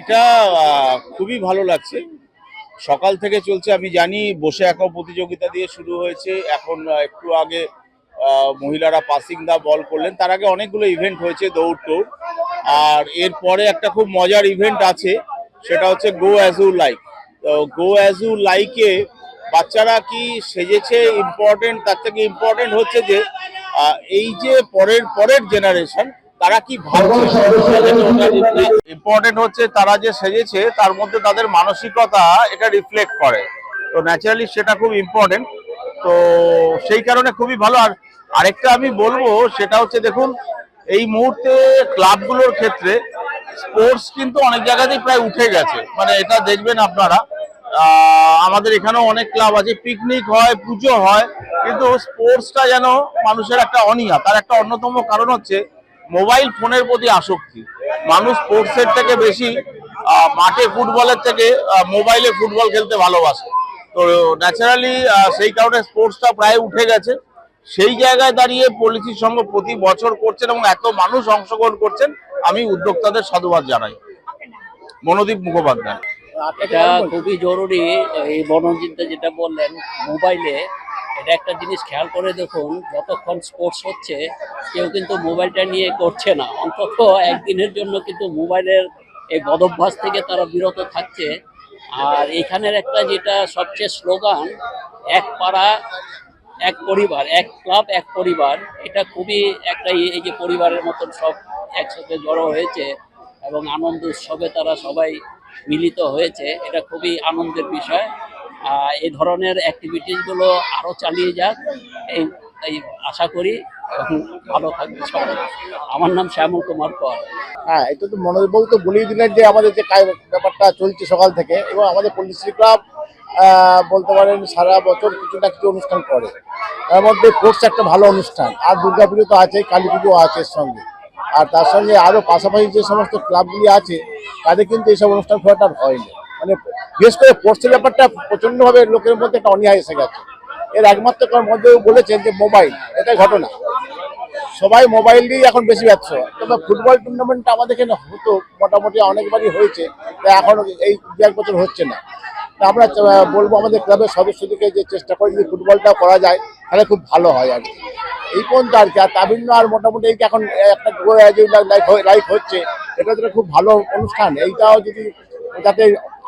এটা খুবই ভালো লাগছে। সকাল থেকে চলছে, আমি জানি, বসে একা প্রতিযোগিতা দিয়ে শুরু হয়েছে। এখন একটু আগে মহিলারা পাসিং দা বল করলেন। তার আগে অনেকগুলো ইভেন্ট হয়েছে, দৌড় টৌড়। আর এরপরে একটা খুব মজার ইভেন্ট আছে, সেটা হচ্ছে গো অ্যাজ ইউ লাইক তো গো অ্যাজ ইউ লাইকে বাচ্চারা কি সেজেছে ইম্পর্টেন্ট তার থেকে ইম্পর্টেন্ট হচ্ছে যে এই যে পরের পরের জেনারেশন তারা কি ইম্পর্টেন্ট হচ্ছে তারা যে সেজেছে, তার মধ্যে তাদের মানসিকতা এটা রিফ্লেক্ট করে। তো ন্যাচারালি সেটা খুব ইম্পর্টেন্ট তো সেই কারণে খুবই ভালো। আর আরেকটা আমি বলব, সেটা হচ্ছে দেখুন, এই মুহূর্তে ক্লাবগুলোর ক্ষেত্রে স্পোর্টস কিন্তু অনেক জায়গাতেই প্রায় উঠে গেছে। মানে এটা দেখবেন আপনারা। আমাদের এখানেও অনেক ক্লাব আছে। পিকনিক হয়, পুজো হয়, কিন্তু স্পোর্টসটা যেন মানুষের একটা অনীহা। তার একটা অন্যতম কারণ হচ্ছে মোবাইল ফোনের প্রতি আসক্তি। মানুষ স্পোর্টসের থেকে বেশি মাঠে ফুটবলের থেকে মোবাইলে ফুটবল খেলতে ভালোবাসে। তো ন্যাচারালি সেই কারণে স্পোর্টসটা প্রায় উঠে গেছে। সেই জায়গায় দাঁড়িয়ে পলিসির সঙ্গে প্রতি বছর করছেন এবং এত মানুষ অংশগ্রহণ করছেন, আমি উদ্যোক্তাদের সাধুবাদ জানাই। মনোদীপ মুখোপাধ্যায়। এটা খুবই জরুরি, এই বনজিৎদা যেটা বললেন, মোবাইলে এটা একটা জিনিস খেয়াল করে দেখুন, যতক্ষণ স্পোর্টস হচ্ছে, কেউ কিন্তু মোবাইলটা নিয়ে করছে না। অন্তত একদিনের জন্য কিন্তু মোবাইলের এই বদভ্যাস থেকে তারা বিরত থাকছে। আর এখানের একটা যেটা সবচেয়ে স্লোগান এক পাড়া, এক পরিবার, এক ক্লাব এক পরিবার, এটা খুবই একটা এই- যে পরিবারের মতন সব একসাথে জড়ো হয়েছে এবং আনন্দ উৎসবে তারা সবাই মিলিত হয়েছে। এটা খুবই আনন্দের বিষয়। এই ধরনের অ্যাক্টিভিটিসগুলো আরও চালিয়ে যাক। এই এই আশা করি ভালো থাকবে সবাই। আমার নাম শ্যামল কুমার কর। হ্যাঁ এটা তো মনোবল তো বলেই দিলেন যে আমাদের যে ব্যাপারটা চলছে সকাল থেকে, এবং আমাদের পলিসি ক্লাব বলতে পারেন সারা বছর কিছু না কিছু অনুষ্ঠান করে। তার মধ্যে স্পোর্টস একটা ভালো অনুষ্ঠান, আর দুর্গাপুজো তো আছে কালী পুজো আছে এর সঙ্গে। আর তার সঙ্গে আরও পাশাপাশি যে সমস্ত ক্লাবগুলি আছে, তাদের কিন্তু এইসব অনুষ্ঠান খুব একটা হয়নি মানে বিশেষ করে স্পোর্টসের ব্যাপারটা প্রচণ্ডভাবে লোকের মধ্যে একটা অনীহা এসে গেছে। এর একমাত্র কারণ মধ্যেও বলেছেন যে মোবাইল এটাই ঘটনা। সবাই মোবাইল দিয়ে এখন বেশি ব্যস্ত। তবে ফুটবল টুর্নামেন্টটা আমাদের এখানে হতো, মোটামুটি অনেকবারই হয়েছে, তা এখন এই দু এক বছর হচ্ছে না। আমরা বলব আমাদের ক্লাবের সদস্যদেরকে যে চেষ্টা করে যদি ফুটবলটা করা যায়, তাহলে খুব ভালো হয় আর কি। এই পর্যন্ত আর কি, আর তামিন্য আর মোটামুটি এই এখন একটা লাইফ হচ্ছে, এটা তো খুব ভালো অনুষ্ঠান। এইটাও যদি যাতে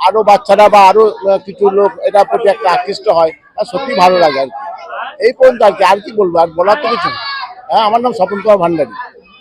আরও বাচ্চারা বা আরও কিছু লোক এটার প্রতি একটা আকৃষ্ট হয় আর সত্যি ভালো লাগে আর কি। এই পর্যন্ত আর কি আর কি বলব, আর বলার তো কিছু হ্যাঁ আমার নাম স্বপন কুমার ভান্ডারী।